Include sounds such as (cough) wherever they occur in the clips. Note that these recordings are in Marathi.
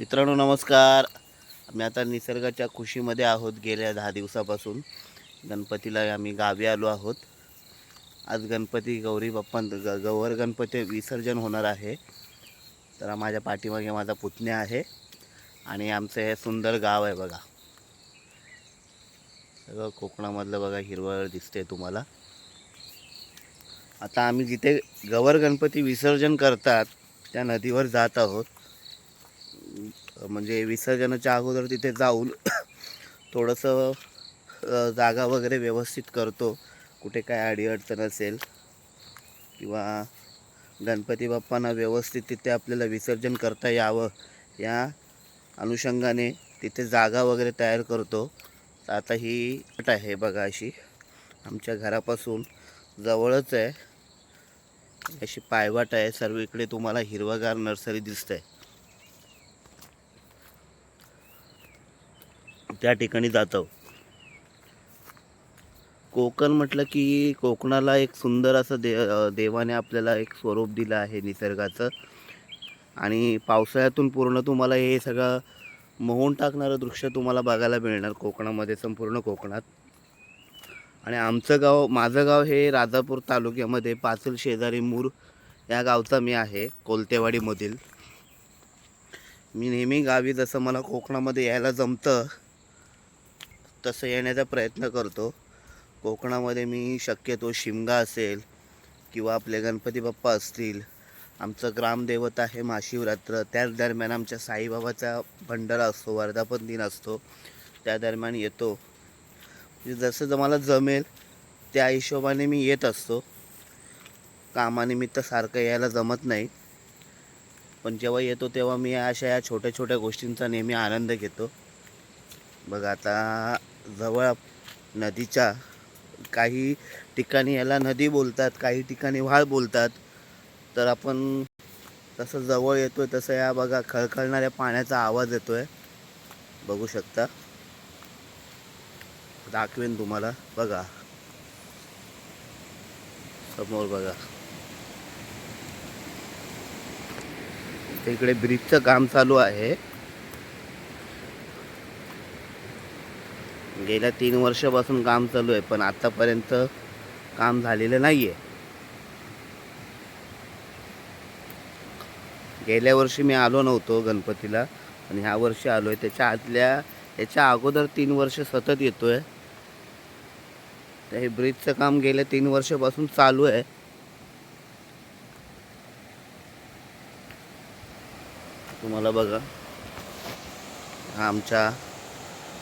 मित्रांनो नमस्कार. आम्ही आता निसर्गाच्या खुशीमध्ये आहोत गेल्या दहा दिवसापासून. गणपतीला आम्ही गावी आलो आहोत. आज गणपती गौरी बाप्पा ग गौर गणपती विसर्जन होणार आहे. तर माझ्या पाठीमागे माझा पुतण्या आहे आणि आमचं हे सुंदर गाव आहे बघा. सगळं कोकणामधलं बघा हिरवळ दिसते तुम्हाला. आता आम्ही जिथे गवर गणपती विसर्जन करतात त्या नदीवर जात आहोत. म्हणजे विसर्जनाच्या अगोदर तिथे जाऊन (coughs) थोडंसं जागा वगैरे व्यवस्थित करतो. कुठे काय अडीअडचण असेल किंवा गणपती बाप्पांना व्यवस्थित तिथे आपल्याला विसर्जन करता यावं या अनुषंगाने तिथे जागा वगैरे तयार करतो. आता ही अट आहे बघा अशी. आमच्या घरापासून जवळच आहे. अशी पायवाट आहे. सर्व इकडे तुम्हाला हिरवगार नर्सरी दिसतंय. त्या ठिकाणी जातो. कोकण म्हटलं की कोकणाला एक सुंदर असं दे देवाने आपल्याला एक स्वरूप दिलं आहे निसर्गाचं. आणि पावसाळ्यातून पूर्ण तुम्हाला हे सगळं मोहून टाकणारं दृश्य तुम्हाला बघायला मिळणार कोकणामध्ये संपूर्ण कोकणात. आणि आमचं गाव माझं गाव हे राजापूर तालुक्यामध्ये पाचल शेजारी मूर या गावचा मी आहे कोलतेवाडीमधील. मी नेहमी गावी जसं मला कोकणामध्ये यायला जमतं तसं येण्याचा प्रयत्न करतो. कोकणामध्ये मी शक्यतो शिमगा असेल किंवा आपले गणपती बाप्पा असतील आमचं ग्रामदैवत आहे महाशिवरात्र त्याच दरम्यान आमच्या साईबाबाचा भंडारा असतो वर्धापन दिन असतो त्या दरम्यान येतो. म्हणजे जसं ज- मला जमेल त्या हिशोबाने मी येत असतो. कामानिमित्त सारखं यायला जमत नाही. पण जेव्हा येतो तेव्हा मी अशा या छोट्या छोट्या गोष्टींचा नेहमी आनंद घेतो. बघा आता जवळ नदीच्या काही ठिकाणी याला नदी बोलतात काही ठिकाणी व्हाळ बोलतात. तर आपण तसं जवळ येतोय तसं या बघा खळखळणाऱ्या पाण्याचा आवाज येतोय. बघू शकता. दाखवेन तुम्हाला. बघा. समोर बघा. इकडे ब्रिजचं काम चालू आहे. गेल्या तीन वर्षापासून काम चालू आहे पण आत्तापर्यंत काम झालेलं नाही आहे गेल्या वर्षी मी आलो नव्हतो गणपतीला आणि ह्या वर्षी आलो आहे त्याच्या आतल्या याच्या अगोदर तीन वर्ष सतत येतो आहे तर हे ब्रिजचं काम गेल्या तीन वर्षापासून चालू आहे. तुम्हाला बघा आमच्या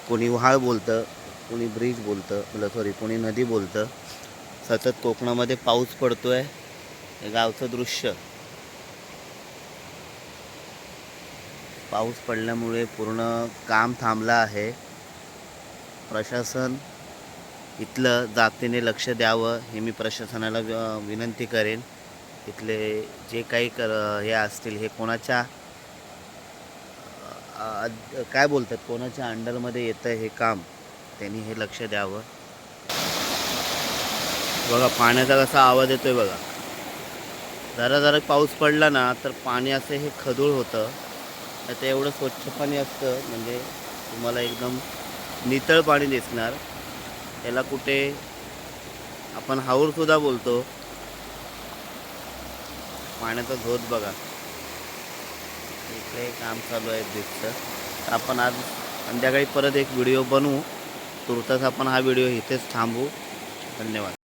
कोणी व्हाळ बोलतं कोणी ब्रिज बोलतं मला सॉरी कोणी नदी बोलतं. सतत कोकणामध्ये पाऊस पडतो आहे गावचं दृश्य. पाऊस पडल्यामुळे पूर्ण काम थांबलं आहे. प्रशासन इथलं जातीने लक्ष द्यावं हे मी प्रशासनाला विनंती करेन. इथले जे काही कर हे असतील हे कोणाच्या काय बोलतात? कोणाच्या अंडरमध्ये येतं हे काम? त्यांनी हे लक्ष द्यावं. बघा पाण्याचा कसा आवाज येतोय बघा. जरा जरा पाऊस पडला ना तर पाणी असं हे खदूळ होतं. तर ते एवढं स्वच्छ पाणी असतं म्हणजे तुम्हाला एकदम नितळ पाणी दिसणार. त्याला कुठे आपण हाऊरसुद्धा बोलतो. पाण्याचा झोत बघा. इकडे काम चालू आहे ब्रिजचं. तर आपण आज संध्याकाळी परत एक व्हिडिओ बनवू. तुर्तास आपण हा व्हिडिओ इथेच थांबू. धन्यवाद.